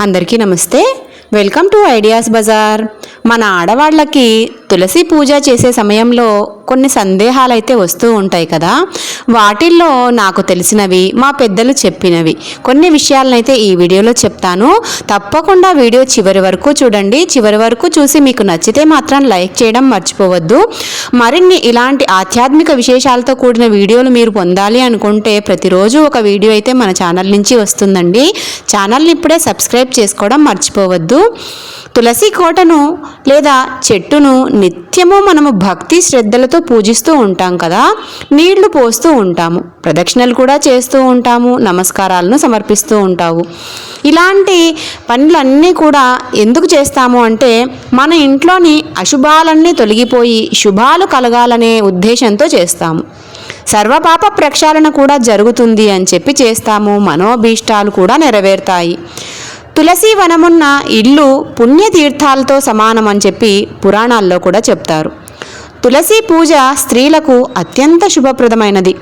అందరికీ నమస్తే. Welcome to Ideas Bazaar. మన ఆడవాళ్ళకి తులసి పూజ చేసే సమయంలో కొన్ని సందేహాలు అయితే వస్తూ ఉంటాయి కదా. వాటిల్లో నాకు తెలిసినవి మా పెద్దలు చెప్పినవి. కొన్ని విషయాలనైతే ఈ వీడియోలో చెప్తాను. తప్పకుండా వీడియో చివరి వరకు చూడండి. చివరి వరకు చూసి మీకు నచ్చితే మాత్రం లైక్ చేయడం మర్చిపోవద్దు. మరిన్ని ఇలాంటి ఆధ్యాత్మిక విశేషాలతో కూడిన వీడియోలు మీరు పొందాలి అనుకుంటే ప్రతిరోజు ఒక వీడియో అయితే మన ఛానల్ నుంచి వస్తుందండి. ఛానల్ని ఇప్పుడే సబ్స్క్రైబ్ చేసుకోవడం మర్చిపోవద్దు. తులసి కోటను లేదా చెట్టును నిత్యము మనము భక్తి శ్రద్ధలతో పూజిస్తూ ఉంటాం కదా నీళ్ళు పోస్తూ ఉంటాము ప్రదక్షిణలు కూడా చేస్తూ ఉంటాము నమస్కారాలను సమర్పిస్తూ ఉంటాము ఇలాంటి పనులన్నీ కూడా ఎందుకు చేస్తాము అంటే మన ఇంట్లోని అశుభాలన్నీ తొలగిపోయి శుభాలు కలగాలనే ఉద్దేశంతో చేస్తాము. సర్వపాప ప్రక్షాళన కూడా జరుగుతుంది అని చెప్పి చేస్తాము మనోభీష్టాలు కూడా నెరవేరుతాయి. తులసి వనమున్న ఇల్లు పుణ్యతీర్థాలతో సమానం అని చెప్పి పురాణాల్లో కూడా చెప్తారు. తులసి పూజ స్త్రీలకు అత్యంత శుభప్రదమైనది.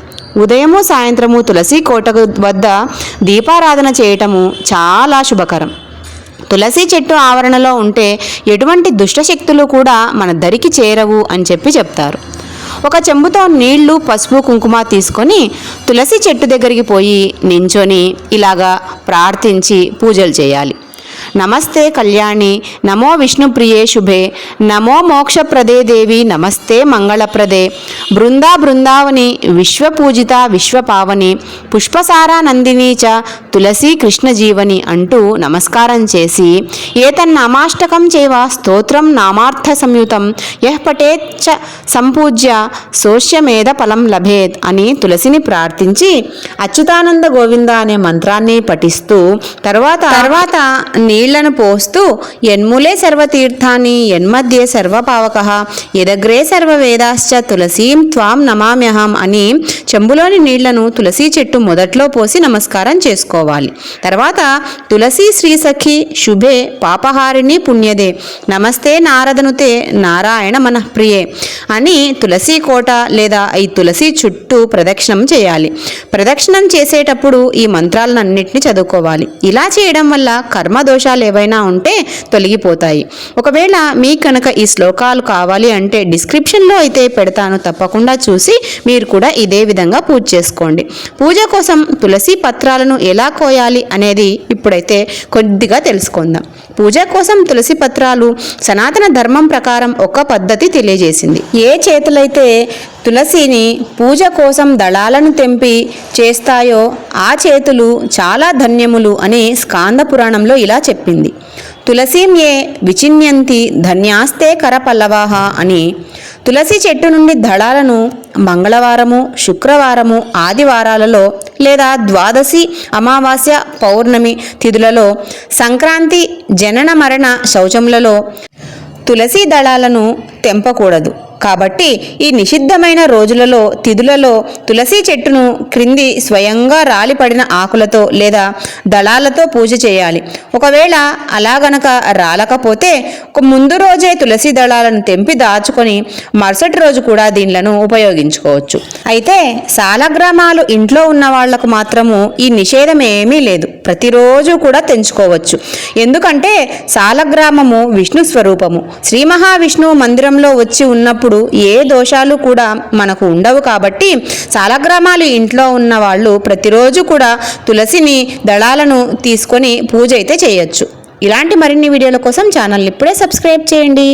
ఉదయము సాయంత్రము తులసి కోటకు వద్ద దీపారాధన చేయటము చాలా శుభకరం. తులసి చెట్టు ఆవరణలో ఉంటే ఎటువంటి దుష్టశక్తులు కూడా మన దరికి చేరవు అని చెప్పి చెప్తారు. ఒక చెంబుతో నీళ్ళు పసుపు కుంకుమ తీసుకొని తులసి చెట్టు దగ్గరికి పోయి నించొని ఇలాగా ప్రార్థించి పూజలు చేయాలి. నమస్తే కళ్యాణి నమో విష్ణుప్రియే శుభే నమో మోక్షప్రదే దేవి నమస్తే మంగళప్రదే. బృందా బృందావని విశ్వపూజిత విశ్వపావని పుష్పసారానందిని చ తులసి కృష్ణజీవని అంటూ నమస్కారం చేసి ఏతన్నామాష్టకం చేవ స్తోత్రం నామార్థ సంయుతం యహ్ పటేచ్చ సంపూజ్య శోష్యమేధ ఫలం లభేత్ అని తులసిని ప్రార్థించి అచ్యుతానంద గోవింద అనే మంత్రాన్ని పఠిస్తూ తర్వాత తర్వాత నీళ్ళను పోస్తూ యన్ములే సర్వతీర్థాన్ని యన్మధ్యే సర్వపావక. యదగ్రే సర్వవేదాశ్చ తులసీం త్వాం నమామ్యహం అని చెంబులోని నీళ్ళను తులసి చెట్టు మొదట్లో పోసి నమస్కారం చేసుకోవాలి. తర్వాత తులసి శ్రీసఖి శుభే పాపహారిణి పుణ్యదే. నమస్తే నారదనుతే నారాయణ మనఃప్రియే అని తులసి కోట లేదా ఈ తులసి చుట్టూ ప్రదక్షిణం చేయాలి. ప్రదక్షిణం చేసేటప్పుడు ఈ మంత్రాలన్నింటినీ చదువుకోవాలి. ఇలా చేయడం వల్ల కర్మదోష దోషాలు ఏవైనా ఉంటే తొలగిపోతాయి. ఒకవేళ మీ కనుక ఈ శ్లోకాలు కావాలి అంటే డిస్క్రిప్షన్లో అయితే పెడతాను తప్పకుండా చూసి మీరు కూడా ఇదే విధంగా పూజ చేసుకోండి. పూజ కోసం తులసి పత్రాలను ఎలా కోయాలి అనేది ఇప్పుడైతే కొద్దిగా తెలుసుకుందాం. పూజ కోసం తులసి పత్రాలు సనాతన ధర్మం ప్రకారం ఒక పద్ధతి తెలియజేసింది. ఏ చేతులైతే తులసిని పూజ కోసం దళాలను తెంపి చేస్తాయో ఆ చేతులు చాలా ధన్యములు అని స్కాంద పురాణంలో ఇలా చెప్పింది. తులసీం ఏ విచిన్యంతి ధన్యాస్తే కరపల్లవాహ అని తులసి చెట్టు నుండి దళాలను మంగళవారము శుక్రవారము ఆదివారాలలో లేదా ద్వాదశి అమావాస్య పౌర్ణమి తిథులలో సంక్రాంతి జనన మరణ శౌచములలో తులసి దళాలను తెంపకూడదు. కాబట్టి ఈ నిషిద్ధమైన రోజులలో తిథులలో తులసి చెట్టును క్రింది స్వయంగా రాలిపడిన ఆకులతో లేదా దళాలతో పూజ చేయాలి. ఒకవేళ అలా గనక రాలకపోతే ఒక ముందు రోజే తులసి దళాలను తెంపి దాచుకొని మరుసటి రోజు కూడా దీనిలను ఉపయోగించుకోవచ్చు. అయితే సాలగ్రామాలు ఇంట్లో ఉన్న వాళ్ళకు మాత్రము ఈ నిషేధం ఏమీ లేదు. ప్రతిరోజు కూడా తెంచుకోవచ్చు. ఎందుకంటే సాలగ్రామము విష్ణు స్వరూపము. శ్రీ మహావిష్ణువు మందిరంలో వచ్చి ఉన్నప్పుడు ఉన్నప్పుడు ఏ దోషాలు కూడా మనకు ఉండవు కాబట్టి సాలగ్రామాలు ఇంట్లో ఉన్న వాళ్ళు ప్రతిరోజు కూడా తులసిని దళాలను తీసుకొని పూజ అయితే చేయొచ్చు. ఇలాంటి మరిన్ని వీడియోల కోసం ఛానల్ ఇప్పుడే సబ్స్క్రైబ్ చేయండి.